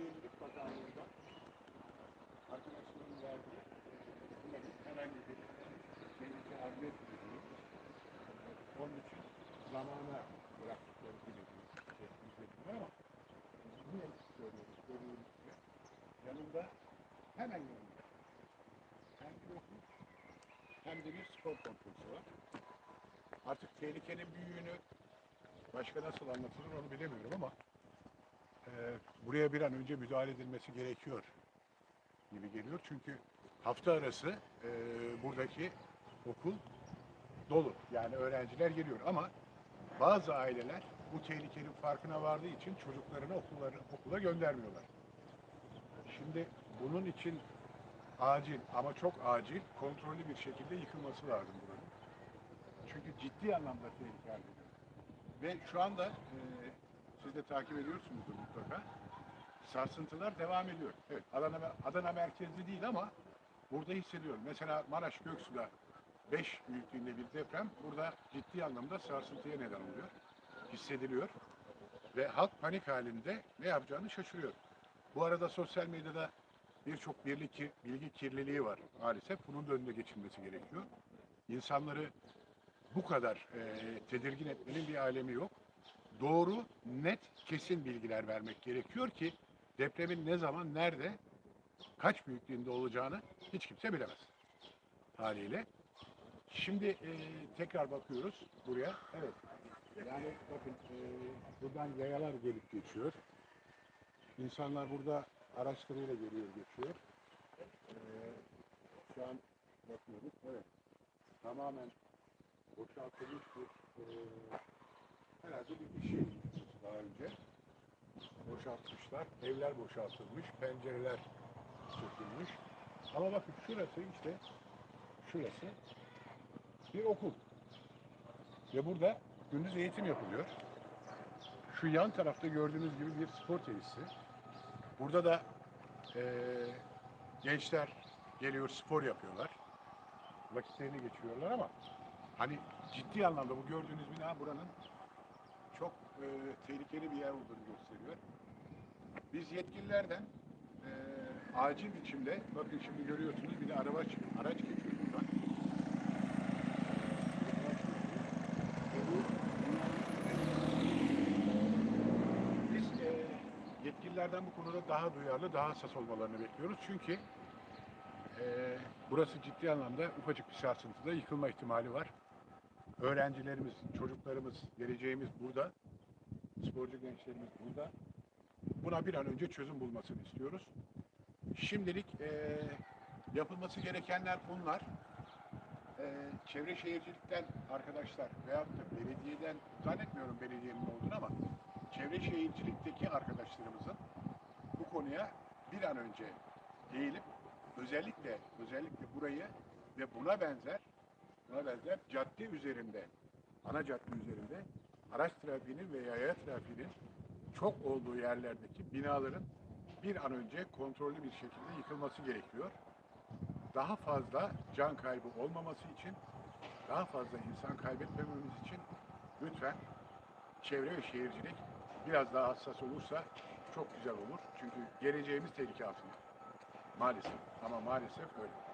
Şehircilik Bakanlığı'nda arkadaşlarım bunların herhangi bir tehlike arz etmediği onun için zamana bıraktıkları gibi bir şey izlediler ama niye söylüyoruz, söylüyoruz diye. Yanında hemen yanında hem bir hem de bir spor kompleksi var. Artık tehlikenin büyüğünü başka nasıl anlatılır onu bilemiyorum ama buraya bir an önce müdahale edilmesi gerekiyor gibi geliyor. Çünkü hafta arası e, buradaki okul dolu. Yani öğrenciler geliyor ama bazı aileler bu tehlikenin farkına vardığı için çocuklarını okulları, okula göndermiyorlar. Şimdi bunun için acil ama çok acil kontrollü bir şekilde yıkılması lazım buranın. Çünkü ciddi anlamda tehlike. Ve şu anda e, siz de takip ediyorsunuzdur mutlaka. Sarsıntılar devam ediyor. Evet, Adana, Adana merkezli değil ama burada hissediyorum. Mesela Maraş Göksu'da 5 büyüklüğünde bir deprem burada ciddi anlamda sarsıntıya neden oluyor. Hissediliyor. Ve halk panik halinde ne yapacağını şaşırıyor. Bu arada sosyal medyada birçok birlik, bilgi kirliliği var maalesef. Bunun da önüne geçilmesi gerekiyor. İnsanları bu kadar e, tedirgin etmenin bir alemi yok. Doğru, net, kesin bilgiler vermek gerekiyor ki depremin ne zaman, nerede, kaç büyüklüğünde olacağını hiç kimse bilemez haliyle. Şimdi e, tekrar bakıyoruz buraya. Evet. Yani bakın e, buradan yayalar gelip geçiyor. İnsanlar burada araçlarıyla geliyor geçiyor. E, şu an bakıyoruz. Evet. Tamamen boşaltılmış bir e, herhalde bir iş yeri daha önce. Boşaltmışlar. Evler boşaltılmış. Pencereler sökülmüş. Ama bakın şurası işte şurası bir okul. Ve burada gündüz eğitim yapılıyor. Şu yan tarafta gördüğünüz gibi bir spor tesisi. Burada da eee, gençler geliyor spor yapıyorlar. Vakitlerini geçiriyorlar ama hani ciddi anlamda bu gördüğünüz bina buranın eee, tehlikeli bir yer olduğunu gösteriyor. Biz yetkililerden eee, acil biçimde bakın şimdi görüyorsunuz bir de araba araç geçiyor buradan. Biz e, yetkililerden bu konuda daha duyarlı, daha hassas olmalarını bekliyoruz. Çünkü e, burası ciddi anlamda ufacık bir sarsıntıda yıkılma ihtimali var. Öğrencilerimiz, çocuklarımız, geleceğimiz burada. Sporcu gençlerimiz burada. Buna bir an önce çözüm bulmasını istiyoruz. Şimdilik e, yapılması gerekenler bunlar. Ee, çevre şehircilikten arkadaşlar veyahut da belediyeden zannetmiyorum belediyenin olduğunu ama çevre şehircilikteki arkadaşlarımızın bu konuya bir an önce eğilip özellikle özellikle burayı ve buna benzer buna benzer cadde üzerinde ana cadde üzerinde araç trafiğinin ve yaya trafiğinin çok olduğu yerlerdeki binaların bir an önce kontrollü bir şekilde yıkılması gerekiyor daha fazla can kaybı olmaması için, daha fazla insan kaybetmememiz için lütfen çevre ve şehircilik biraz daha hassas olursa çok güzel olur. Çünkü geleceğimiz tehlike altında. Maalesef ama maalesef öyle.